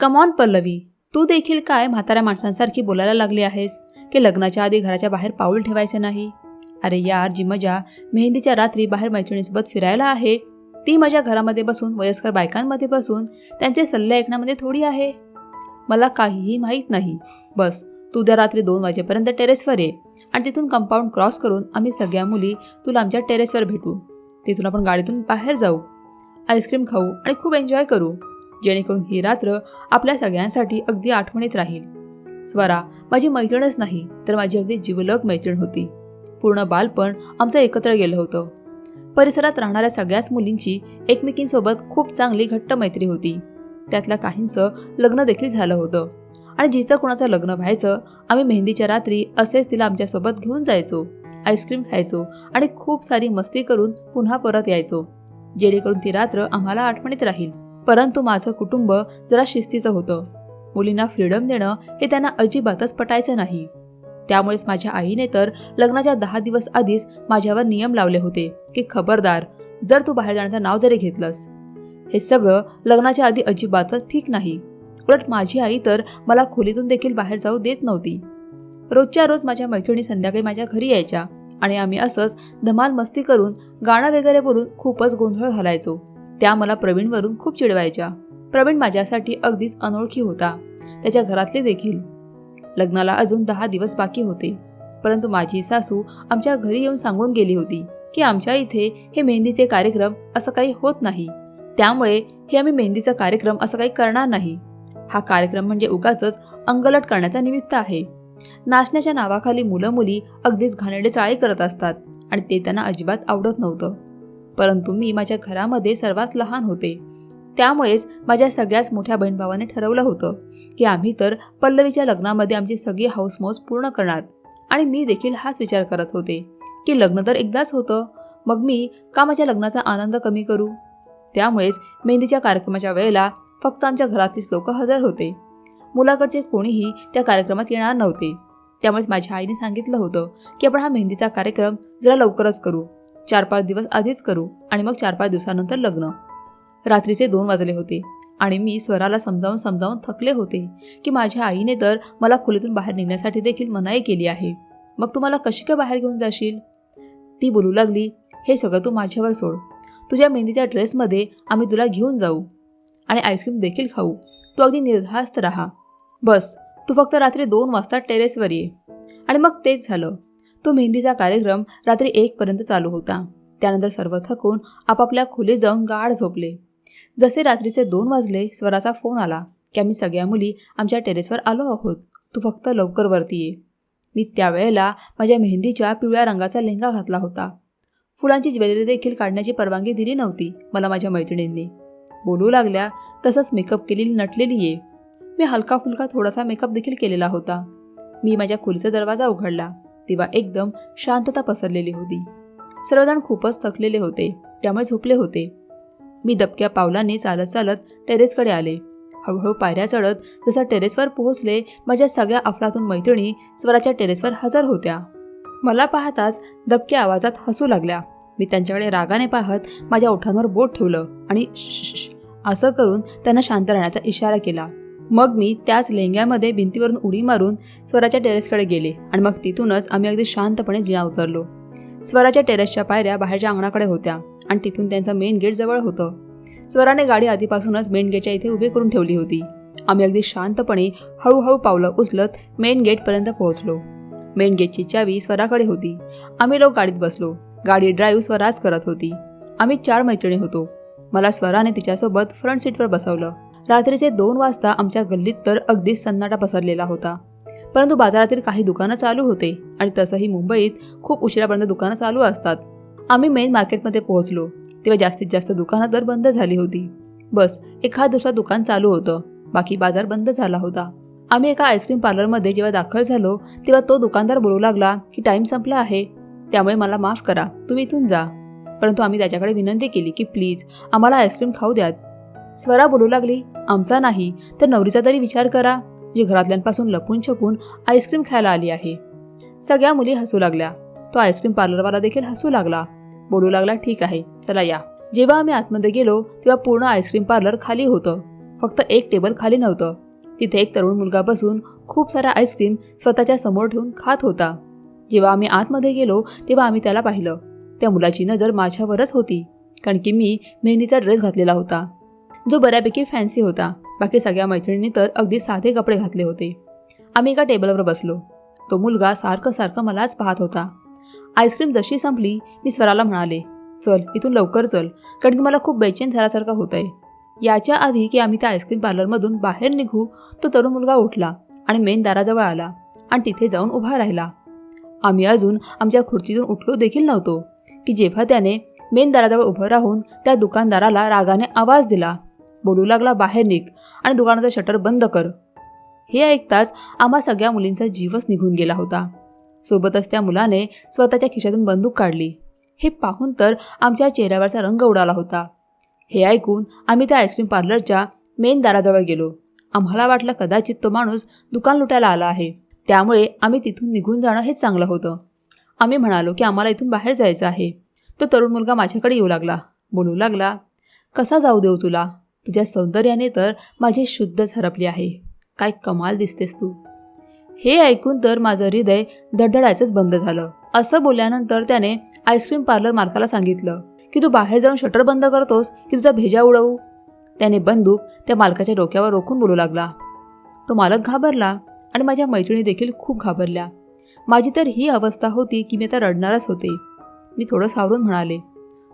Come on Pallavi. तू देखील काय म्हाताऱ्या माणसांसारखी बोलायला लागली आहेस? की लग्नाच्या आधी घराच्या बाहेर पाऊल ठेवायचं नाही? अरे यार जी मजा. मेहंदीच्या रात्री बाहेर मैत्रिणीसोबत फिरायला आहे. ती मजा घरामध्ये बसून वयस्कर बायकांमध्ये बसून त्यांचे सल्ले ऐकण्यामध्ये थोडी आहे. मला काहीही माहीत नाही. बस तू उद्या रात्री दोन वाजेपर्यंत टेरेसवर ये आणि तिथून कंपाऊंड क्रॉस करून आम्ही सगळ्या मुली तुला आमच्या टेरेसवर भेटू. तिथून आपण गाडीतून बाहेर जाऊ. आईस्क्रीम खाऊ आणि खूप एन्जॉय करू. जेणेकरून ही रात्र आपल्या सगळ्यांसाठी अगदी आठवणीत राहील. स्वरा माझी मैत्रीणच नाही तर माझी अगदी जीवलग मैत्रीण होती. पूर्ण बालपण आमचं एकत्र गेलं होतं. परिसरात राहणाऱ्या सगळ्याच मुलींची एकमेकींसोबत खूप चांगली घट्ट मैत्री होती. त्यातल्या काहींचं लग्न देखील झालं होतं. आणि जिचं कुणाचं लग्न व्हायचं आम्ही मेहंदीच्या रात्री असेच तिला आमच्यासोबत घेऊन जायचो. आईस्क्रीम खायचो आणि खूप सारी मस्ती करून पुन्हा परत यायचो. जेणेकरून ती रात्र आम्हाला आठवणीत राहील. परंतु माझं कुटुंब जरा शिस्तीचं होतं. मुलींना फ्रीडम देणं हे त्यांना अजिबातच पटायचं नाही. त्यामुळेच माझ्या आईने तर लग्नाच्या दहा दिवस आधीच माझ्यावर नियम लावले होते की खबरदार जर तू बाहेर जाण्याचं नाव जरी घेतलंस. हे सगळं लग्नाच्या आधी अजिबातच ठीक नाही. उलट माझी आई तर मला खोलीतून देखील बाहेर जाऊ देत नव्हती. रोजच्या रोज माझ्या मैत्रिणी संध्याकाळी माझ्या घरी यायच्या आणि आम्ही असंच धमाल मस्ती करून गाणं वगैरे बोलून खूपच गोंधळ घालायचो. त्या मला प्रवीणवरून खूप चिडवायच्या. प्रवीण माझ्यासाठी अगदीच अनोळखी होता. त्याच्या घरातले देखील. लग्नाला अजून दहा दिवस बाकी होते. परंतु माझी सासू आमच्या घरी येऊन सांगून गेली होती की आमच्या इथे हे मेहंदीचे कार्यक्रम असं काही होत नाही. त्यामुळे हे आम्ही मेहंदीचा कार्यक्रम असं काही करणार नाही. हा कार्यक्रम म्हणजे उगाच अंगलट करण्याचा निमित्त आहे. नाचण्याच्या नावाखाली मुलं मुली अगदीच घाणेरडे चाळी करत असतात आणि ते त्यांना अजिबात आवडत नव्हतं. परंतु मी माझ्या घरामध्ये सर्वात लहान होते. त्यामुळेच माझ्या सगळ्याच मोठ्या बहीणभावाने ठरवलं होतं की आम्ही तर पल्लवीच्या लग्नामध्ये आमची सगळी हाऊसमौज पूर्ण करणार. आणि मी देखील हाच विचार करत होते की लग्न तर एकदाच होतं मग मी का माझ्या लग्नाचा आनंद कमी करू? त्यामुळेच मेहंदीच्या कार्यक्रमाच्या वेळेला फक्त आमच्या घरातलीच लोक हजर होते. मुलाकडचे कोणीही त्या कार्यक्रमात येणार नव्हते. त्यामुळेच माझ्या आईने सांगितलं होतं की आपण हा मेहंदीचा कार्यक्रम जरा लवकरच करू. चार पाच दिवस आधीच करू आणि मग चार पाच दिवसानंतर लग्न. रात्रीचे दोन वाजले होते आणि मी स्वराला समजावून समजावून थकले होते की माझ्या आईने तर मला खोलीतून बाहेर निघण्यासाठी देखील मनाई केली आहे. मग तू मला कशी काय बाहेर घेऊन जाशील? ती बोलू लागली हे सगळं तू माझ्यावर सोड. तुझ्या मेहंदीच्या ड्रेसमध्ये आम्ही तुला घेऊन जाऊ आणि आईस्क्रीम देखील खाऊ. तू अगदी निर्धास्त राहा. बस. तू फक्त रात्री दोन वाजता टेरेसवर ये. आणि मग तेच झालं. तो मेहंदीचा कार्यक्रम रात्री एकपर्यंत चालू होता. त्यानंतर सर्व थकून आपापल्या खोलीत जाऊन गाढ झोपले. जसे रात्रीचे दोन वाजले स्वराचा फोन आला की आम्ही सगळ्या मुली आमच्या टेरेसवर आलो आहोत. तू फक्त लवकर वरती ये. मी त्यावेळेला माझ्या मेहंदीच्या पिवळ्या रंगाचा लेंगा घातला होता. फुलांची ज्वेलरी देखील काढण्याची परवानगी दिली नव्हती मला माझ्या मैत्रिणींनी. बोलू लागल्या तसंच मेकअप केलेली नटलेली ये. मी हलका फुलका थोडासा मेकअप देखील केलेला होता. मी माझ्या खोलीचा दरवाजा उघडला. तेव्हा एकदम शांतता पसरलेली होती. सर्वजण खूपच थकलेले होते त्यामुळे झोपले होते. मी दबक्या पावलांनी चालत चालत टेरेसकडे आले. हळूहळू पायऱ्या चढत जसं टेरेसवर पोहोचले माझ्या सगळ्या अफलातून मैत्रिणी स्वराच्या टेरेसवर हजर होत्या. मला पाहताच दबक्या आवाजात हसू लागल्या. मी त्यांच्याकडे रागाने पाहत माझ्या ओठांवर बोट ठेवलं आणि असं करून त्यांना शांत राहण्याचा इशारा केला. मग मी त्याच लेंग्यामध्ये भिंतीवरून उडी मारून स्वराच्या टेरेसकडे गेले आणि मग तिथूनच आम्ही अगदी शांतपणे जिना उतरलो. स्वराच्या टेरेसच्या पायऱ्या बाहेरच्या अंगणाकडे होत्या आणि तिथून त्यांचं मेन गेट जवळ होतं. स्वराने गाडी आधीपासूनच मेन गेटच्या इथे उभी करून ठेवली होती. आम्ही अगदी शांतपणे हळूहळू पावलं उचलत मेन गेटपर्यंत पोहोचलो. मेन गेटची चावी स्वराकडे होती. आम्ही लोक गाडीत बसलो. गाडी ड्राईव्ह स्वराज करत होती. आम्ही चार मैत्रिणी होतो. मला स्वराने तिच्यासोबत फ्रंट सीटवर बसवलं. रात्रीचे दोन वाजता आमच्या गल्लीत तर अगदीच सन्नाटा पसरलेला होता. परंतु बाजारातील काही दुकानं चालू होते आणि तसंही मुंबईत खूप उशिरापर्यंत दुकानं चालू असतात. आम्ही मेन मार्केटमध्ये पोहोचलो. तेव्हा जास्तीत जास्त दुकानं तर बंद झाली होती. बस एखाद दुसरा दुकान चालू होतं. बाकी बाजार बंद झाला होता. आम्ही एका आईस्क्रीम पार्लरमध्ये जेव्हा दाखल झालो तेव्हा तो दुकानदार बोलू लागला की टाईम संपला आहे. त्यामुळे मला माफ करा. तुम्ही इथून जा. परंतु आम्ही त्याच्याकडे विनंती केली की प्लीज आम्हाला आईस्क्रीम खाऊ द्यात. स्वरा बोलू लागली आमचा नाही तर नवरीचा तरी विचार करा. जी घरातल्यांपासून लपून छपून आईस्क्रीम खायला आली आहे. सगळ्या मुली हसू लागल्या. तो आईस्क्रीम पार्लरवाला देखील हसू लागला. बोलू लागला ठीक आहे चला या. जेव्हा आम्ही आतमध्ये गेलो तेव्हा पूर्ण आईस्क्रीम पार्लर खाली होतं. फक्त एक टेबल खाली नव्हतं. तिथे एक तरुण मुलगा बसून खूप सारा आईस्क्रीम स्वतःच्या समोर ठेवून खात होता. जेव्हा आम्ही आतमध्ये गेलो तेव्हा आम्ही त्याला पाहिलं. त्या मुलाची नजर माझ्यावरच होती कारण की मी मेहंदीचा ड्रेस घातलेला होता. जो बऱ्यापैकी फॅन्सी होता. बाकी सगळ्या मैत्रिणींनी तर अगदी साधे कपडे घातले होते. आम्ही एका टेबलवर बसलो. तो मुलगा सारखं सारखं मलाच पाहत होता. आईस्क्रीम जशी संपली मी स्वराला म्हणाले. चल इथून लवकर चल कारण की मला खूप बेचैन झाल्यासारखं होत आहे याच्या आधी की आम्ही त्या आईस्क्रीम पार्लरमधून बाहेर निघू तो तरुण मुलगा उठला आणि मेन दाराजवळ आला आणि तिथे जाऊन उभा राहिला. आम्ही अजून आमच्या खुर्चीतून उठलो देखील नव्हतो की जेव्हा त्याने मेन दाराजवळ उभं राहून त्या दुकानदाराला रागाने आवाज दिला. बोलू लागला बाहेर निघ आणि दुकानाचं शटर बंद कर. हे ऐकताच आम्हा सगळ्या मुलींचा जीवच निघून गेला होता. सोबतच त्या मुलाने स्वतःच्या खिशातून बंदूक काढली. हे पाहून तर आमच्या चेहऱ्यावरचा रंग उडाला होता. हे ऐकून आम्ही त्या आईस्क्रीम पार्लरच्या मेन दाराजवळ गेलो. आम्हाला वाटलं कदाचित तो माणूस दुकान लुटायला आला आहे. त्यामुळे आम्ही तिथून निघून जाणं हेच चांगलं होतं. आम्ही म्हणालो की आम्हाला इथून बाहेर जायचं आहे. तो तरुण मुलगा माझ्याकडे येऊ लागला. बोलू लागला कसा जाऊ देऊ तुला? तुझ्या सौंदर्याने तर माझी शुद्धच हरपली आहे. काय कमाल दिसतेस तू. हे ऐकून तर माझं हृदय धडधडायचंच बंद झालं. असं बोलल्यानंतर त्याने आईस्क्रीम पार्लर मालकाला सांगितलं की तू बाहेर जाऊन शटर बंद करतोस की तुझा भेजा उडवू? त्याने बंदूक त्या मालकाच्या डोक्यावर रोखून बोलू लागला. तो मालक घाबरला आणि माझ्या मैत्रिणी देखील खूप घाबरल्या. माझी तर ही अवस्था होती की मी आता रडणारच होते. मी थोडं सावरून म्हणाले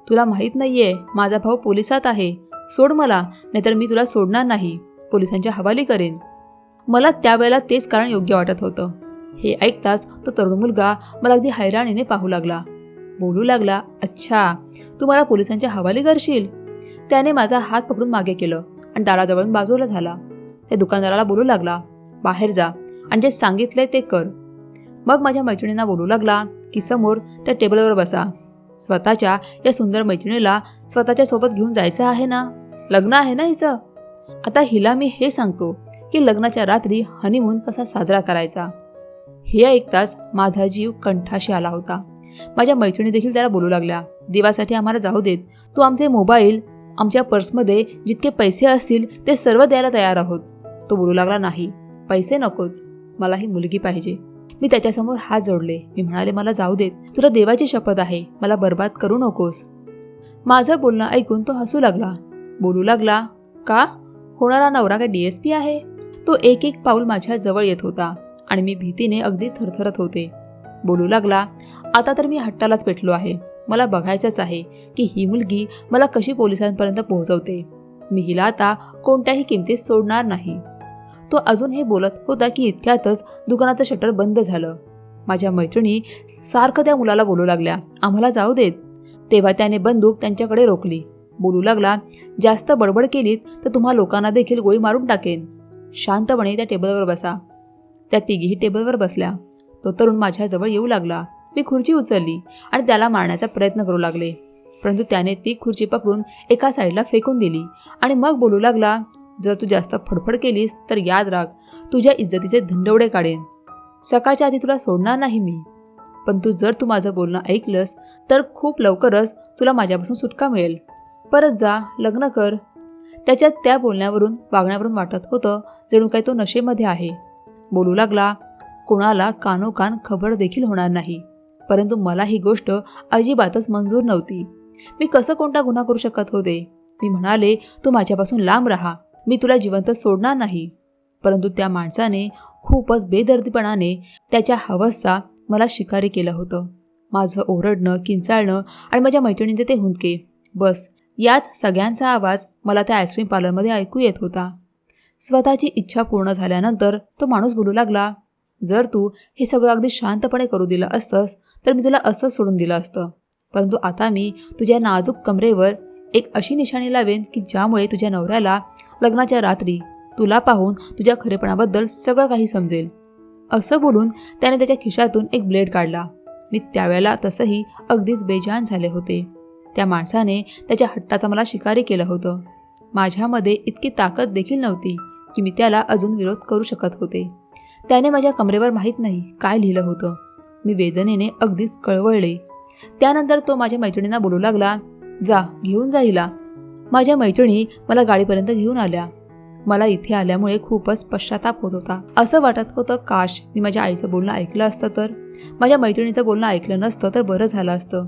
तुला माहीत नाहीये माझा भाऊ पोलिसात आहे. सोड मला नाहीतर मी तुला सोडणार नाही. पोलिसांच्या हवाली करेन. मला त्यावेळेला तेच कारण योग्य वाटत होतं. हे ऐकताच तो तरुण मुलगा मला अगदी हैराणीने पाहू लागला. बोलू लागला अच्छा तू मला पोलिसांच्या हवाली करशील? त्याने माझा हात पकडून मागे केलं आणि दाराजवळून बाजूला झाला. त्या दुकानदाराला बोलू लागला बाहेर जा आणि जे सांगितलंय ते कर. मग माझ्या मैत्रिणींना बोलू लागला की समोर त्या टेबलवर बसा. स्वतःच्या या सुंदर मैत्रिणीला स्वतःच्या सोबत घेऊन जायचं आहे ना? लग्न आहे ना हिचं? आता हिला मी हे सांगतो की लग्नाच्या रात्री हनीमून कसा साजरा करायचा. हे ऐकताच माझा जीव कंठाशी आला होता. माझ्या मैत्रिणी देखील त्याला बोलू लागल्या. देवासाठी आम्हाला जाऊ देत. तू आमचे मोबाईल आमच्या पर्समध्ये जितके पैसे असतील ते सर्व द्यायला तयार आहोत. तो बोलू लागला नाही पैसे नकोच. मला ही मुलगी पाहिजे. मी त्याच्यासमोर हात जोडले. मी म्हणाले मला जाऊ देत. तुला देवाची शपथ आहे. मला बर्बाद करू नकोस. माझं बोलणं ऐकून तो हसू लागला. बोलू लागला का? होणारा नवरा काय डी एस पी आहे? तो एक एक पाऊल माझ्या जवळ येत होता आणि मी भीतीने अगदी थरथरत होते. बोलू लागला आता तर मी हट्टालाच पेटलो आहे. मला बघायचंच आहे की ही मुलगी मला कशी पोलिसांपर्यंत पोहोचवते. मी हिला आता कोणत्याही किमतीत सोडणार नाही. तो अजून हे बोलत होता की इतक्यातच दुकानाचं शटर बंद झालं. माझ्या मैत्रिणी सारखं त्या मुलाला बोलू लागल्या. आम्हाला जाऊ देत. तेव्हा त्याने बंदूक त्यांच्याकडे रोखली. बोलू लागला जास्त बडबड केलीत तर तुम्हा लोकांना देखील गोळी मारून टाकेन. शांतपणे त्या टेबलवर बसा. त्या तिघीही टेबलवर बसल्या. तो तरुण माझ्याजवळ येऊ लागला. मी खुर्ची उचलली आणि त्याला मारण्याचा प्रयत्न करू लागले. परंतु त्याने ती खुर्ची पकडून एका साईडला फेकून दिली आणि मग बोलू लागला जर तू जास्त फडफड केलीस तर याद राख तुझ्या इज्जतीचे धंडवडे काढेन. सकाळच्या आधी तुला सोडणार नाही मी. परंतु जर तू माझं बोलणं ऐकलंस तर खूप लवकरच तुला माझ्यापासून सुटका मिळेल. परत जा लग्न कर. त्याच्यात त्या बोलण्यावरून वागण्यावरून वाटत होतं जणू काय तो नशेमध्ये आहे. बोलू लागला कोणाला कानोकान खबर देखील होणार नाही. परंतु मला ही गोष्ट अजिबातच मंजूर नव्हती. मी कसं कोणता गुन्हा करू शकत होते? मी म्हणाले तू माझ्यापासून लांब राहा. मी तुला जिवंत सोडणार नाही. परंतु त्या माणसाने खूपच बेदर्दीपणाने त्याच्या हवसचा मला शिकारी केलं होतं. माझं ओरडणं किंचाळणं आणि माझ्या मैत्रिणींचे ते हुंदके. बस याच सगळ्यांचा आवाज मला त्या आईस्क्रीम पार्लरमध्ये ऐकू येत होता. स्वतःची इच्छा पूर्ण झाल्यानंतर तो माणूस बोलू लागला जर तू हे सगळं अगदी शांतपणे करू दिलं असतंस तर मी तुला असंच सोडून दिलं असतं. परंतु आता मी तुझ्या नाजूक कमरेवर एक अशी निशाणी लावेन की ज्यामुळे तुझ्या नवऱ्याला लग्नाच्या रात्री तुला पाहून तुझ्या खरेपणाबद्दल सगळं काही समजेल. असं बोलून त्याने त्याच्या खिशातून एक ब्लेड काढला. मी त्यावेळेला तसंही अगदीच बेजान झाले होते. त्या माणसाने त्याच्या हट्टाचा मला शिकारी केलं होतं. माझ्यामध्ये इतकी ताकद देखील नव्हती की मी त्याला अजून विरोध करू शकत होते. त्याने माझ्या कमरेवर माहीत नाही काय लिहिलं होतं. मी वेदनेने अगदीच कळवळले. त्यानंतर तो माझ्या मैत्रिणींना बोलू लागला जा घेऊन जा हिला. माझ्या मैत्रिणी मला गाडीपर्यंत घेऊन आल्या. मला इथे आल्यामुळे खूपच पश्चाताप होत होता. असं वाटत होतं काश मी माझ्या आईचं बोलणं ऐकलं असतं तर? माझ्या मैत्रिणीचं बोलणं ऐकलं नसतं तर बरं झालं असतं.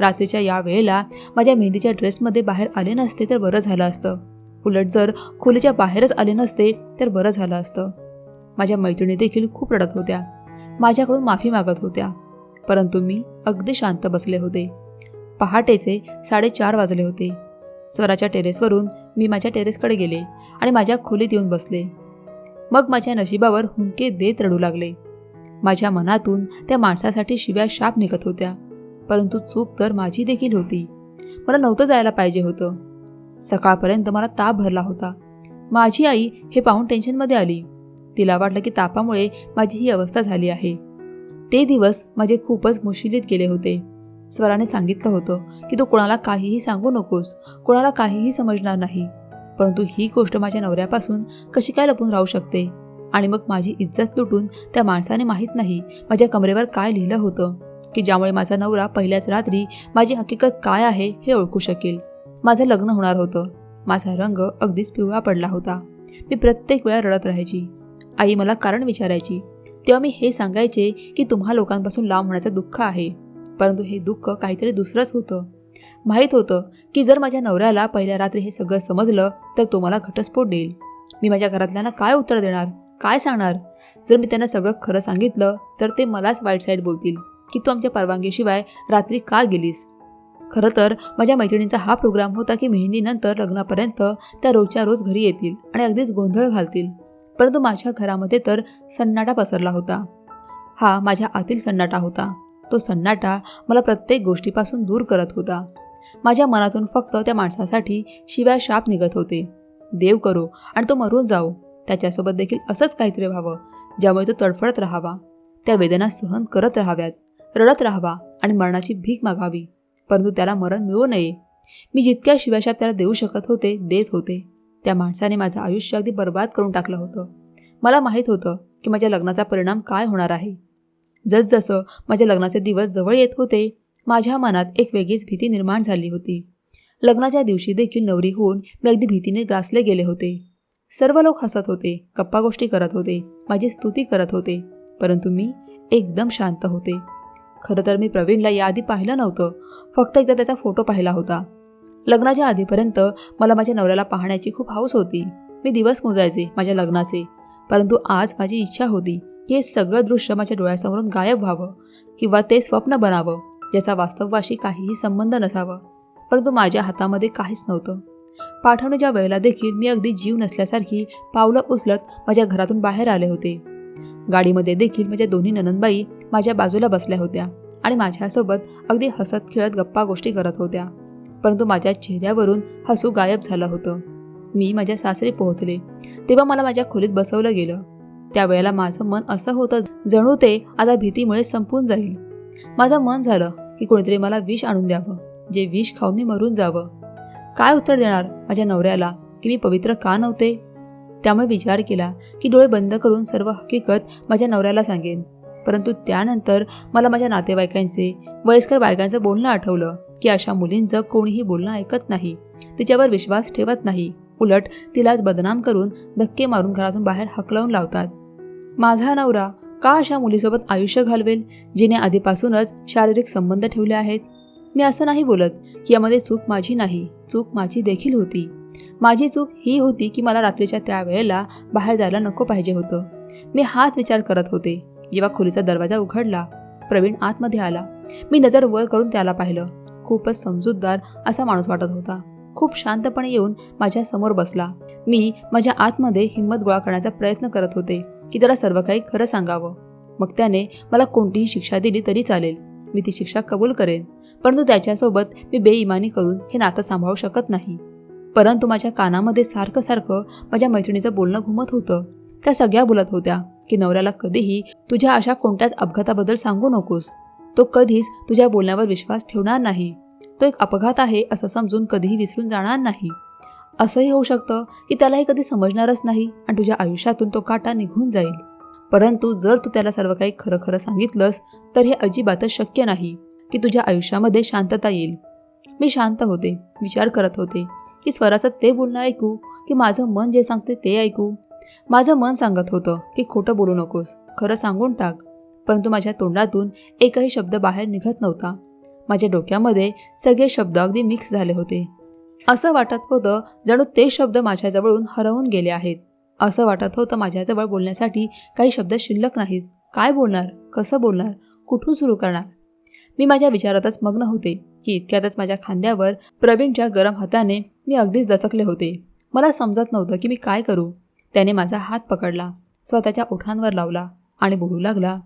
रात्रीच्या या वेळेला माझ्या मेहंदीच्या ड्रेसमध्ये बाहेर आले नसते तर बरं झालं असतं. उलट जर खोलीच्या बाहेरच आले नसते तर बरं झालं असतं. माझ्या मैत्रिणी देखील खूप रडत होत्या. माझ्याकडून माफी मागत होत्या. परंतु मी अगदी शांत बसले होते. पहाटेचे साडेचार वाजले होते. स्वराच्या टेरेसवरून मी माझ्या टेरेसकडे गेले आणि माझ्या खोलीत येऊन बसले. मग माझ्या नशिबावर हुंके देत रडू लागले. माझ्या मनातून त्या माणसासाठी शिव्या शाप निघत होत्या परंतु चूक तर माझी देखील होती. मला नव्हतं जायला पाहिजे होतं. सकाळपर्यंत मला ताप भरला होता. माझी आई हे पाहून टेन्शनमध्ये आली. तिला वाटलं की तापामुळे माझी ही अवस्था झाली आहे. ते दिवस माझे खूपच मुश्किलीत गेले होते. स्वराने सांगितलं होतं की तू कोणाला काहीही सांगू नकोस कोणाला काहीही समजणार नाही. परंतु ही गोष्ट माझ्या नवऱ्यापासून कशी काय लपून राहू शकते? आणि मग माझी इज्जत लुटून त्या माणसाने माहीत नाही माझ्या कमरेवर काय लिहिलं होतं की ज्यामुळे माझा नवरा पहिल्याच रात्री माझी हकीकत काय आहे हे ओळखू शकेल. माझं लग्न होणार होतं. माझा रंग अगदीच पिवळा पडला होता. मी प्रत्येक वेळा रडत राहायची. आई मला कारण विचारायची. तेव्हा मी हे सांगायचे की तुम्हा लोकांपासून लांब होण्याचं दुःख आहे. परंतु हे दुःख काहीतरी दुसरंच होतं. माहीत होतं की जर माझ्या नवऱ्याला पहिल्या रात्री हे सगळं समजलं तर तो मला घटस्फोट देईल. मी माझ्या घरातल्यांना काय उत्तर देणार? काय सांगणार? जर मी त्यांना सगळं खरं सांगितलं तर ते मलाच वाईट साईड बोलतील की तू आमच्या परवानगीशिवाय रात्री का गेलीस? खरं तर माझ्या मैत्रिणींचा हा प्रोग्राम होता की मेहंदीनंतर लग्नापर्यंत त्या रोजच्या रोज घरी येतील आणि अगदीच गोंधळ घालतील. परंतु माझ्या घरामध्ये तर सन्नाटा पसरला होता. हा माझ्या आतील सन्नाटा होता. तो सन्नाटा मला प्रत्येक गोष्टीपासून दूर करत होता. माझ्या मनातून फक्त त्या माणसासाठी शिव्या शाप निघत होते. देव करो आणि तो मरून जाओ. त्याच्यासोबत देखील असंच काहीतरी व्हावं ज्यामुळे तो तडफडत राहावा. त्या वेदना सहन करत राहाव्यात रडत राहावा आणि मरणाची भीक मागावी परंतु त्याला मरण मिळू नये. मी जितक्या शिवाशाप त्याला देऊ शकत होते देत होते. त्या माणसाने माझं आयुष्य अगदी बर्बाद करून टाकलं होतं. मला माहीत होतं की माझ्या लग्नाचा परिणाम काय होणार आहे. जसजसं माझ्या लग्नाचे दिवस जवळ येत होते माझ्या मनात एक वेगळीच भीती निर्माण झाली होती. लग्नाच्या दिवशी देखील नवरी होऊन मी अगदी भीतीने ग्रासले गेले होते. सर्व लोक हसत होते गप्पा गोष्टी करत होते माझी स्तुती करत होते परंतु मी एकदम शांत होते. खरं तर मी प्रवीणला याआधी पाहिलं नव्हतं फक्त एकदा त्याचा फोटो पाहिला होता. लग्नाच्या आधीपर्यंत मला माझ्या नवऱ्याला पाहण्याची खूप हौस होती. मी दिवस मोजायचे माझ्या लग्नाचे परंतु आज माझी इच्छा होती. हे सगळं दृश्य माझ्या डोळ्यासमोरून गायब व्हावं किंवा ते स्वप्न बनावं ज्याचा वास्तवाशी काहीही संबंध नसावा. परंतु माझ्या हातामध्ये काहीच नव्हतं. पाठवण्याच्या वेळेला देखील मी अगदी जीव नसल्यासारखी पावलं उचलत माझ्या घरातून बाहेर आले होते. गाडीमध्ये देखील माझ्या दोन्ही ननंदबाई माझ्या बाजूला बसल्या होत्या आणि माझ्यासोबत अगदी हसत खेळत गप्पा गोष्टी करत होत्या. परंतु माझ्या चेहऱ्यावरून हसू गायब झालं होतं. मी माझ्या सासरी पोहोचले. तेव्हा मला माझ्या खोलीत बसवलं गेलं. त्यावेळेला माझं मन असं होतं जणू ते आता भीतीमुळे संपून जाईल. माझं मन झालं की कोणीतरी मला विष आणून द्यावं जे विष खाऊन मी मरून जावं. काय उत्तर देणार माझ्या नवऱ्याला की मी पवित्र का नव्हते? त्यामुळे विचार केला की डोळे बंद करून सर्व हकीकत माझ्या नवऱ्याला सांगेन. परंतु त्यानंतर मला माझ्या नातेवाईकांचे वयस्कर बायकांचं बोलणं आठवलं की अशा मुलींचं कोणीही बोलणं ऐकत नाही. तिच्यावर विश्वास ठेवत नाही. उलट तिलाच बदनाम करून धक्के मारून घरातून बाहेर हकलवून लावतात. माझा नवरा का अशा मुलीसोबत आयुष्य घालवेल जिने आधीपासूनच शारीरिक संबंध ठेवले आहेत? मी असं नाही बोलत की यामध्ये चूक माझी नाही चूक माझी देखील होती. माझी चूक ही होती की मला रात्रीच्या त्या वेळेला बाहेर जायला नको पाहिजे होतं. मी हाच विचार करत होते जेव्हा खोलीचा दरवाजा उघडला प्रवीण आतमध्ये आला. मी नजर वर करून त्याला पाहिलं. खूपच समजूतदार असा माणूस वाटत होता. खूप शांतपणे येऊन माझ्यासमोर बसला. मी माझ्या आतमध्ये हिंमत गोळा करण्याचा प्रयत्न करत होते की त्याला सर्व काही खरं सांगावं. मग त्याने मला कोणतीही शिक्षा दिली तरी चालेल. मी ती शिक्षा कबूल करेन परंतु त्याच्यासोबत मी बेईमानी करून हे नातं सांभाळू शकत नाही. परंतु माझ्या कानामध्ये सारखं सारखं माझ्या मैत्रिणीचं बोलणं घुमत होतं. त्या सगळ्या बोलत होत्या की नवऱ्याला कधीही तुझ्या अशा कोणत्याच अपघाताबद्दल सांगू नकोस. तो कधीच तुझ्या बोलण्यावर विश्वास ठेवणार नाही. तो एक अपघात आहे असं समजून कधीही विसरून जाणार नाही. असंही होऊ शकतं की त्यालाही कधी समजणारच नाही आणि तुझ्या आयुष्यातून तो काटा निघून जाईल. परंतु जर तू त्याला सर्व काही खरं खरं सांगितलंस तर हे अजिबातच शक्य नाही की तुझ्या आयुष्यामध्ये शांतता येईल. मी शांत होते विचार करत होते की स्वराचं ते बोलणं ऐकू की माझं मन जे सांगते ते ऐकू. माझं मन सांगत होतं की खोटं बोलू नकोस खरं सांगून टाक. परंतु माझ्या तोंडातून एकही शब्द बाहेर निघत नव्हता. माझ्या डोक्यामध्ये सगळे शब्द अगदी मिक्स झाले होते. असं वाटत होतं जणू ते शब्द माझ्याजवळून हरवून गेले आहेत. असं वाटत होतं माझ्याजवळ बोलण्यासाठी काही शब्द शिल्लक नाहीत. काय बोलणार? कसं बोलणार? कुठून सुरू करणार? मी माझ्या विचारातच मग्न होते की इतक्यातच माझ्या खांद्यावर प्रवीणच्या गरम हाताने मी अगदीच दचकले होते. मला समजत नव्हतं की मी काय करू. त्याने माझा हात पकडला स्वतःच्या ओठांवर लावला आणि बोलू लागला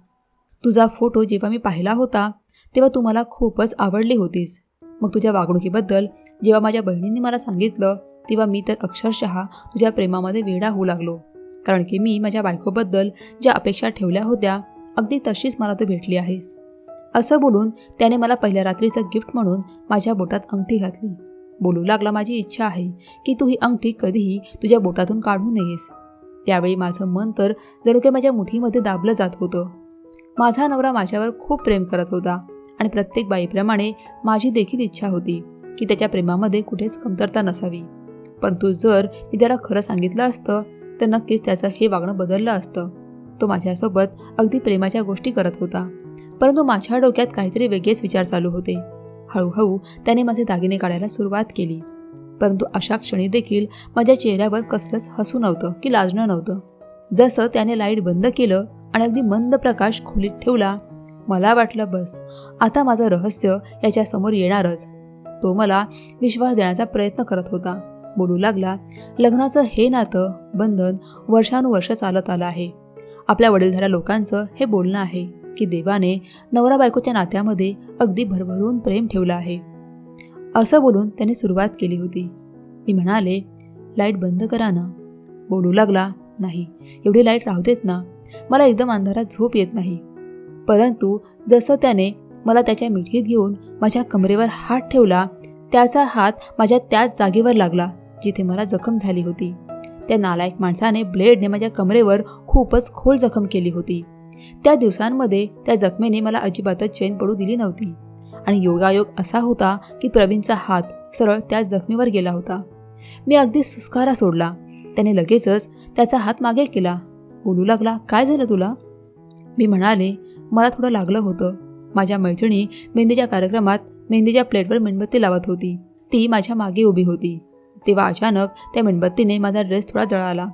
तुझा फोटो जेव्हा मी पाहिला होता तेव्हा तू मला खूपच आवडली होतीस. मग तुझ्या वागणुकीबद्दल जेव्हा माझ्या बहिणींनी मला सांगितलं तेव्हा मी तर अक्षरशः तुझ्या प्रेमामध्ये वेडा होऊ लागलो. कारण की मी माझ्या बायकोबद्दल ज्या अपेक्षा ठेवल्या होत्या अगदी तशीच मला तू भेटली आहेस. असं बोलून त्याने मला पहिल्या रात्रीचं गिफ्ट म्हणून माझ्या बोटात अंगठी घातली. बोलू लागला माझी इच्छा आहे की तू ही अंगठी कधीही तुझ्या बोटातून काढू नयेस. त्यावेळी माझं मन तर जणू काही माझ्या मुठीमध्ये दाबलं जात होतं. माझा नवरा माझ्यावर खूप प्रेम करत होता. आणि प्रत्येक बाईप्रमाणे माझी देखील इच्छा होती की त्याच्या प्रेमामध्ये कुठेच कमतरता नसावी. परंतु जर मी त्याला खरं सांगितलं असतं तर नक्कीच त्याचं हे वागणं बदललं असतं. तो माझ्यासोबत अगदी प्रेमाच्या गोष्टी करत होता. परंतु माझ्या डोक्यात काहीतरी वेगळेच विचार चालू होते. हळूहळू त्याने माझे दागिने काढायला सुरुवात केली. परंतु अशा क्षणी देखील माझ्या चेहऱ्यावर कसलंच हसू नव्हतं की लाजणं नव्हतं. जसं त्याने लाइट बंद केलं आणि अगदी मंद प्रकाश खोलीत ठेवला मला वाटलं बस. आता माझं रहस्य याच्यासमोर येणारच. तो मला विश्वास देण्याचा प्रयत्न करत होता. बोलू लागला लग्नाचं हे नातं बंधन वर्षानुवर्ष चालत आलं आहे. आपल्या वडीलधाऱ्या लोकांचं हे बोलणं आहे की देवाने नवरा बायकोच्या नात्यामध्ये अगदी भरभरून प्रेम ठेवलं आहे. असं बोलून त्याने सुरुवात केली होती. मी म्हणाले लाइट बंद करा ना. बोलू लागला नाही एवढी लाइट राहू देत ना. मला एकदम अंधारात झोप येत नाही. परंतु जसं त्याने मला त्याच्या मिठीत घेऊन माझ्या कमरेवर हात ठेवला त्याचा हात माझ्या त्याच जागेवर लागला जिथे मला जखम झाली होती. त्या नालायक माणसाने ब्लेडने माझ्या कमरेवर खूपच खोल जखम केली होती. त्या दिवसांमध्ये त्या जखमेने मला अजिबातच चैन पडू दिली नव्हती. आणि योगायोग असा होता की प्रवीणचा हात सरळ त्या जखमीवर गेला होता. मी अगदी सुस्कारा सोडला. त्याने लगेचच त्याचा हात मागे केला. बोलू लागला काय झालं तुला? मी म्हणाले मला थोडं लागलं होतं. माझ्या मैत्रिणी मेहंदीच्या कार्यक्रमात मेहंदीच्या प्लेटवर मेणबत्ती लावत होती. ती माझ्या मागे उभी होती. तेव्हा अचानक त्या मेणबत्तीने माझा ड्रेस थोडा जळाला.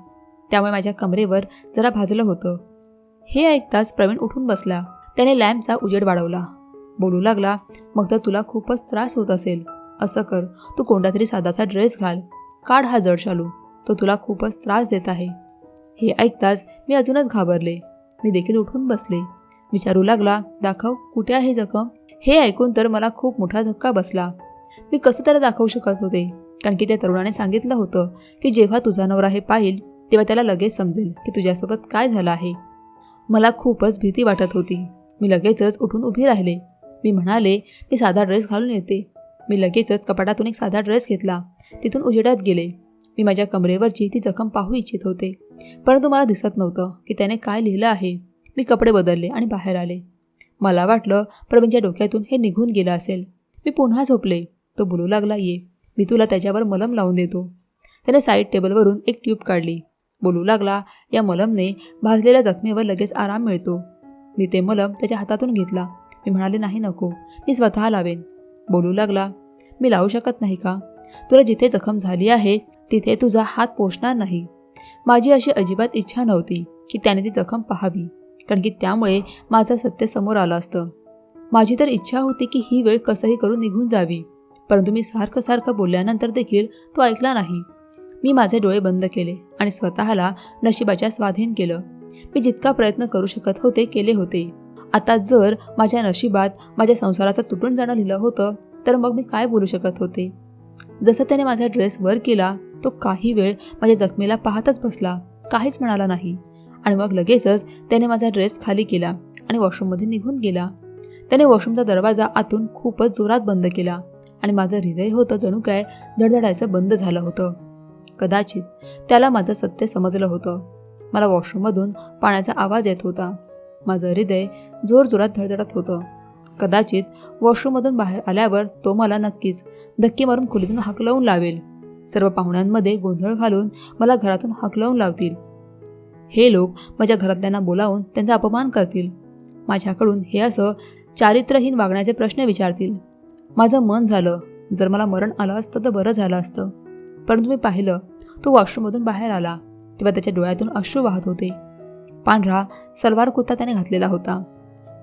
त्यामुळे माझ्या कमरेवर जरा भाजलं होतं. हे ऐकताच प्रवीण उठून बसला. त्याने लॅम्पचा उजेड वाढवला. बोलू लागला मग तर तुला खूपच त्रास होत असेल. असं कर तू कोणता तरी साधासा ड्रेस घाल. काढ हा जड शालू. तो तुला खूपच त्रास देत आहे. हे ऐकताच मी अजूनच घाबरले. मी देखील उठून बसले. विचारू लागला दाखव कुठे आहे जखम? हे ऐकून तर मला खूप मोठा धक्का बसला. मी कसं त्याला दाखवू शकत होते? कारण की त्या तरुणाने सांगितलं होतं की जेव्हा तुझा नवरा हे पाहिल तेव्हा त्याला लगेच समजेल की तुझ्यासोबत काय झालं आहे. मला खूपच भीती वाटत होती. मी लगेचच उठून उभी राहिले. मी म्हणाले मी साधा ड्रेस घालून येते. मी लगेचच कपाटातून एक साधा ड्रेस घेतला. तिथून उजेडात गेले. मी माझ्या कमरेवरची ती जखम पाहू इच्छित होते. परंतु मला दिसत नव्हतं की त्याने काय लिहिलं आहे. मी कपडे बदलले आणि बाहेर आले. मला वाटलं प्रवीणच्या डोक्यातून हे निघून गेलं असेल. मी पुन्हा झोपले. तो बोलू लागला ये मी तुला त्याच्यावर मलम लावून देतो. त्याने साईड टेबलवरून एक ट्यूब काढली. बोलू लागला या मलमने भाजलेल्या जखमेवर लगेच आराम मिळतो. मी ते मलम त्याच्या हातातून घेतला. मी म्हणाले नाही नको मी स्वतः लावेन. बोलू लागला मी लावू शकत नाही का? तुला जिथे जखम झाली आहे तिथे तुझा हात पोचणार नाही. माझी अशी अजिबात इच्छा नव्हती की त्याने ती जखम पाहावी. कारण की त्यामुळे माझं सत्य समोर आलं असतं. माझी तर इच्छा होती की ही वेळ कसंही करून निघून जावी. परंतु मी सारखं सारखं बोलल्यानंतर देखील तो ऐकला नाही. मी माझे डोळे बंद केले आणि स्वतःला नशिबाच्या स्वाधीन केलं. मी जितका प्रयत्न करू शकत होते केले होते. आता जर माझ्या नशिबात माझ्या संसाराचं तुटून जाणं लिहिलं होतं तर मग मी काय बोलू शकत होते? जसं त्याने माझा ड्रेस वर केला तो काही वेळ माझ्या जखमेला पाहतच बसला. काहीच म्हणाला नाही. आणि मग लगेचच त्याने माझा ड्रेस खाली केला आणि वॉशरूममध्ये निघून गेला. त्याने वॉशरूमचा दरवाजा आतून खूपच जोरात बंद केला आणि माझं हृदय होतं जणू काय धडधडायचं बंद झालं होतं. कदाचित त्याला माझं सत्य समजलं होतं. मला वॉशरूममधून पाण्याचा आवाज येत होता. माझं हृदय जोरजोरात धडधडत होतं. कदाचित वॉशरूममधून बाहेर आल्यावर तो मला नक्कीच धक्के मारून खोलीतून हकलवून लावेल. सर्व पाहुण्यांमध्ये गोंधळ घालून मला घरातून हकलवून लावतील. हे लोक माझ्या घरातल्यांना बोलावून त्यांचा अपमान करतील. माझ्याकडून हे असं चारित्र्यहीन वागण्याचे प्रश्न विचारतील. माझं मन झालं. जर मला मरण आलं असतं तर बरं झालं असतं. परंतु मी पाहिलं तो वॉशरूममधून बाहेर आला. तेव्हा त्याच्या डोळ्यातून अश्रू वाहत होते. पांढरा सलवार कुर्ता त्याने घातलेला होता.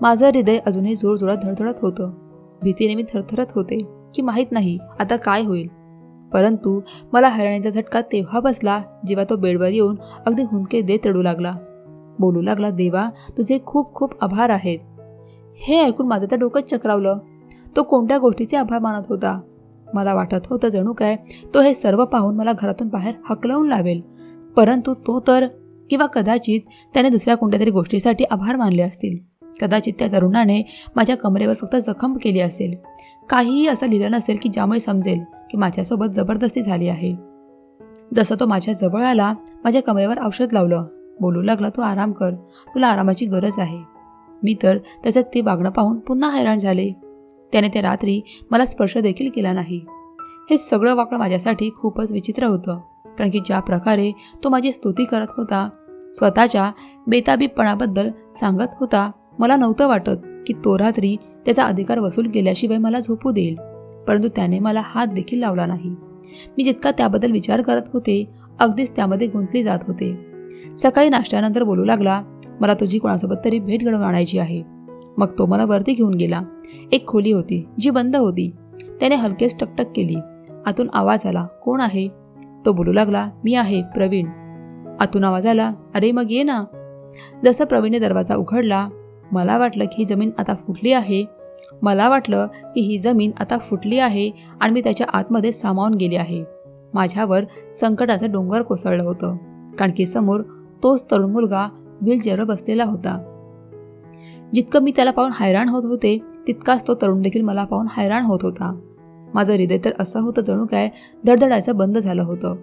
माझं हृदय अजूनही जोरजोरात धडधडत होतं. भीतीने मी थरथरत होते की माहीत नाही आता काय होईल. परंतु मला हरण्याचा झटका तेव्हा बसला जेव्हा तो बेडवर येऊन अगदी हुंदके देत रडू लागला. बोलू लागला देवा तुझे खूप खूप आभार आहेत. हे ऐकून माझं तर डोकंच चक्रावलं. तो कोणत्या गोष्टीचे आभार मानत होता? मला वाटत होतं जणू काय तो हे सर्व पाहून मला घरातून बाहेर हकलवून लावेल. परंतु तो तर किंवा कदाचित त्याने दुसऱ्या कोणत्या तरी गोष्टीसाठी आभार मानले असतील. कदाचित त्या तरुणाने माझ्या कमरेवर फक्त जखम केली असेल. काहीही असं लिहिलं नसेल की ज्यामुळे समजेल. की माझ्यासोबत जबरदस्ती झाली आहे. जसं तो माझ्या जवळ आला माझ्या कमरेवर औषध लावलं. बोलू लागला तू आराम कर. तुला आरामाची गरज आहे. मी तर त्याचं ते वागणं पाहून पुन्हा हैराण झाले. त्याने त्या रात्री मला स्पर्श देखील केला नाही. हे सगळं वागणं माझ्यासाठी खूपच विचित्र होतं कारण की ज्या प्रकारे तो माझी स्तुती करत होता स्वतःच्या बेताबीपणाबद्दल सांगत होता मला नव्हतं वाटत की तो रात्री त्याचा अधिकार वसूल केल्याशिवाय मला झोपू देईल. परंतु त्याने मला हात देखील लावला नाही. मी जितका त्याबद्दल विचार करत होते अगदीच त्यामध्ये गुंतली जात होते. सकाळी नाश्त्यानंतर बोलू लागला मला तुझी कोणासोबत तरी भेट घडवून आणायची आहे. मग तो मला वरती घेऊन गेला. एक खोली होती जी बंद होती. त्याने हलकेच टकटक केली. आतून आवाज आला कोण आहे? तो बोलू लागला मी आहे प्रवीण. आतून आवाज आला अरे मग ये ना. जसं प्रवीणने दरवाजा उघडला मला वाटलं की ही जमीन आता फुटली आहे. मला वाटलं की ही जमीन आता फुटली आहे आणि मी त्याच्या आतमध्ये सामावून गेली आहे. माझ्यावर संकटाचं डोंगर कोसळलं होतं. कारण की समोर तोच तरुण मुलगा व्हीलचेअरवर बसलेला होता. जितकं मी त्याला पाहून हैराण होत होते तितकाच तो तरुण देखील मला पाहून हैराण होत होता. माझं हृदय तर असं होतं जणू काय धडधडायचं बंद झालं होतं.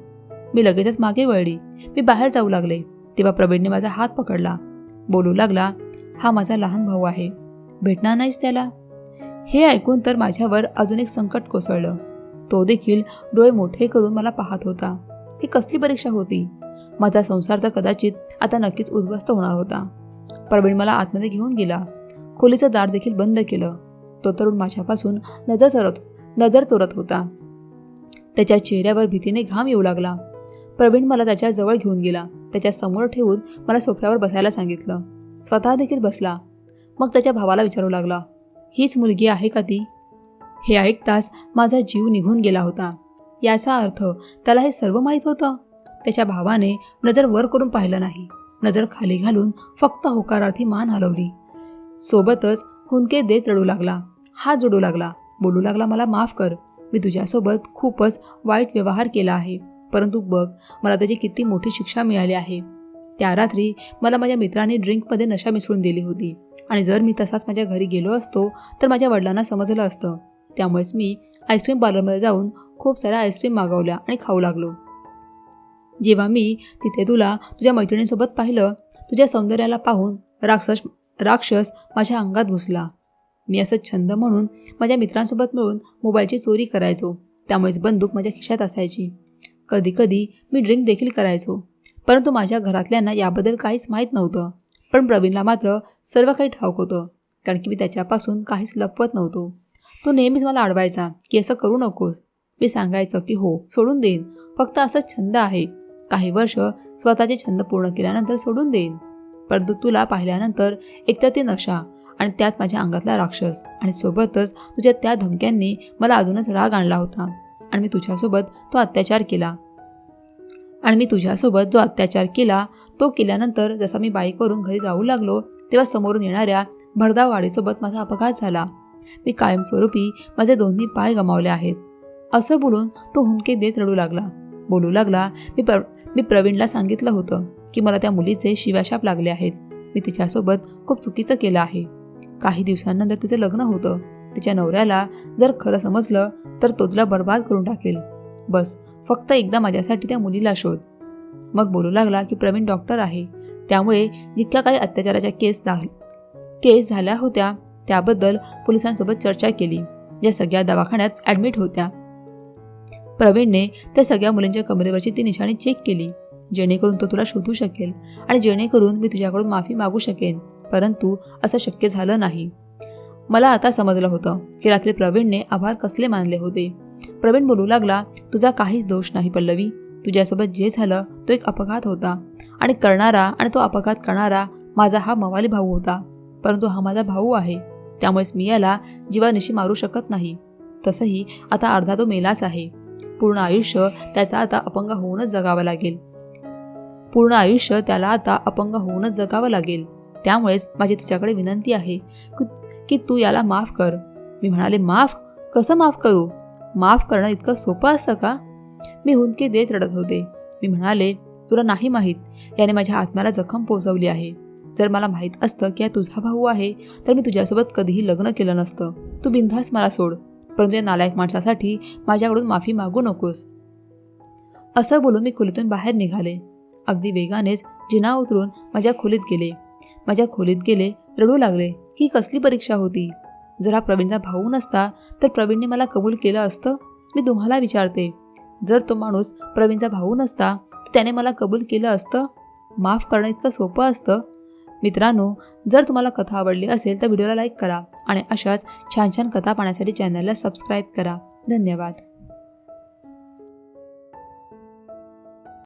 मी लगेचच मागे वळली. मी बाहेर जाऊ लागले. तेव्हा प्रवीणने माझा हात पकडला. बोलू लागला हा माझा लहान भाऊ आहे. भेटणार नाहीस त्याला? हे ऐकून तर माझ्यावर अजून एक संकट कोसळलं. तो देखील डोळे मोठे करून मला पाहत होता. ही कसली परीक्षा होती? माझा संसार तर कदाचित आता नक्कीच उद्ध्वस्त होणार होता. प्रवीण मला आतमध्ये घेऊन गेला. खोलीचं दार देखील बंद केलं. तो तरुण माझ्यापासून नजर चरत नजर चोरत होता. त्याच्या चेहऱ्यावर भीतीने घाम येऊ लागला. प्रवीण मला त्याच्याजवळ घेऊन गेला. त्याच्यासमोर ठेवून मला सोफ्यावर बसायला सांगितलं. स्वतः देखील बसला. मग त्याच्या भावाला विचारू लागला. हीच मुलगी आहे का ती? हे ऐकताच माझा जीव निघून गेला होता. याचा अर्थ त्याला हे सर्व माहीत होतं. त्याच्या भावाने नजर वर करून पाहिलं नाही. नजर खाली घालून फक्त होकारार्थी मान हलवली. सोबतच हुंदके देत रडू लागला. हात जोडू लागला. बोलू लागला मला माफ कर. मी तुझ्यासोबत खूपच वाईट व्यवहार केला आहे. परंतु बघ मला त्याची किती मोठी शिक्षा मिळाली आहे. त्या रात्री मला माझ्या मित्राने ड्रिंकमध्ये नशा मिसळून दिली होती. आणि जर मी तसाच माझ्या घरी गेलो असतो तर माझ्या वडिलांना समजलं असतं. त्यामुळेच मी आईस्क्रीम पार्लरमध्ये जाऊन खूप साऱ्या आईस्क्रीम मागवल्या आणि खाऊ लागलो. जेव्हा मी तिथे तुला तुझ्या मैत्रिणीसोबत पाहिलं तुझ्या सौंदर्याला पाहून राक्षस राक्षस माझ्या अंगात घुसला. मी असं छंद म्हणून माझ्या मित्रांसोबत मिळून मोबाईलची चोरी करायचो. त्यामुळेच बंदूक माझ्या खिशात असायची. कधीकधी मी ड्रिंक देखील करायचो. परंतु माझ्या घरातल्यांना याबद्दल काहीच माहीत नव्हतं. पण प्रवीणला मात्र सर्व काही ठाऊक होतं कारण की मी त्याच्यापासून काहीच लपवत नव्हतो. तो नेहमीच मला अडवायचा की असं करू नकोस. मी सांगायचं की हो सोडून देईन. फक्त असं छंद आहे. काही वर्ष स्वतःचे छंद पूर्ण केल्यानंतर सोडून देईन. परंतु तुला पाहिल्यानंतर एकतर ते नशा आणि त्यात माझ्या अंगातला राक्षस आणि सोबतच तुझ्या त्या धमक्यांनी मला अजूनच राग आणला होता आणि मी तुझ्यासोबत तो अत्याचार केला. आणि मी तुझ्यासोबत जो अत्याचार केला तो केल्यानंतर जसा मी बाईकवरून घरी जाऊ लागलो तेव्हा समोरून येणाऱ्या भरधाव वाडीसोबत माझा अपघात झाला. मी कायमस्वरूपी माझे दोन्ही पाय गमावले आहेत. असं बोलून तो हुंके देत रडू लागला. बोलू लागला मी प्र मी प्रवीणला सांगितलं होतं की मला त्या मुलीचे शिवाशाप लागले आहेत. मी तिच्यासोबत खूप चुकीचं केलं आहे. काही दिवसांनंतर तिचं लग्न होतं. तिच्या नवऱ्याला जर खरं समजलं तर तो तिला बर्बाद करून टाकेल. बस फक्त एकदा माझ्यासाठी त्या मुलीला शोध. मग बोलू लागला की प्रवीण डॉक्टर आहे. त्यामुळे जितक्या काही अत्याचाराच्या केस केस झाल्या होत्या त्याबद्दल पोलिसांसोबत चर्चा केली. ज्या सगळ्या दवाखान्यात ॲडमिट होत्या. प्रवीणने त्या सगळ्या मुलींच्या कमरेवरची ती निशाणी चेक केली. जेणेकरून तो तुला शोधू शकेल आणि जेणेकरून मी तुझ्याकडून माफी मागू शकेन. परंतु असं शक्य झालं नाही. मला आता समजलं होतं की रात्री प्रवीणने आभार कसले मानले होते. प्रवीण बोलू लागला तुझा काहीच दोष नाही पल्लवी. तुझ्यासोबत जे झालं तो एक अपघात होता. आणि करणारा आणि तो अपघात करणारा माझा हा मवाली भाऊ होता. परंतु हा माझा भाऊ आहे. त्यामुळेच मी याला जीवानिशी मारू शकत नाही. तसंही आता अर्धा तो मेलाच आहे. पूर्ण आयुष्य त्याचा आता अपंग होऊनच जगावं लागेल. पूर्ण आयुष्य त्याला आता अपंग होऊनच जगावं लागेल. त्यामुळेच माझी तुझ्याकडे विनंती आहे की- की तू याला माफ कर. मी म्हणाले माफ? कसं माफ करू? माफ करणं इतकं सोपं असतं का? मी हुंदके देत रडत होते. मी म्हणाले तुला नाही माहीत याने माझ्या आत्म्याला जखम पोचवली आहे. जर मला माहीत असतं की हा तुझा भाऊ आहे तर मी तुझ्यासोबत कधीही लग्न केलं नसतं. तू बिनधास मला सोड. परंतु या नालायक माणसासाठी माझ्याकडून माफी मागू नकोस. असं बोलून मी खोलीतून बाहेर निघाले. अगदी वेगानेच जिना उतरून माझ्या खोलीत गेले. माझ्या खोलीत गेले रडू लागले ही कसली परीक्षा होती? जर हा प्रवीणचा भाऊ नसता तर प्रवीणने मला कबूल केलं असतं? मी तुम्हाला विचारते. जर तो माणूस प्रवीणचा भाऊ नसता तर त्याने मला कबूल केलं असतं? माफ करणं इतकं सोपं असतं. मित्रांनो जर तुम्हाला कथा आवडली असेल तर व्हिडिओला लाईक करा आणि अशाच छान छान कथा पाहण्यासाठी चॅनलला सबस्क्राईब करा. धन्यवाद.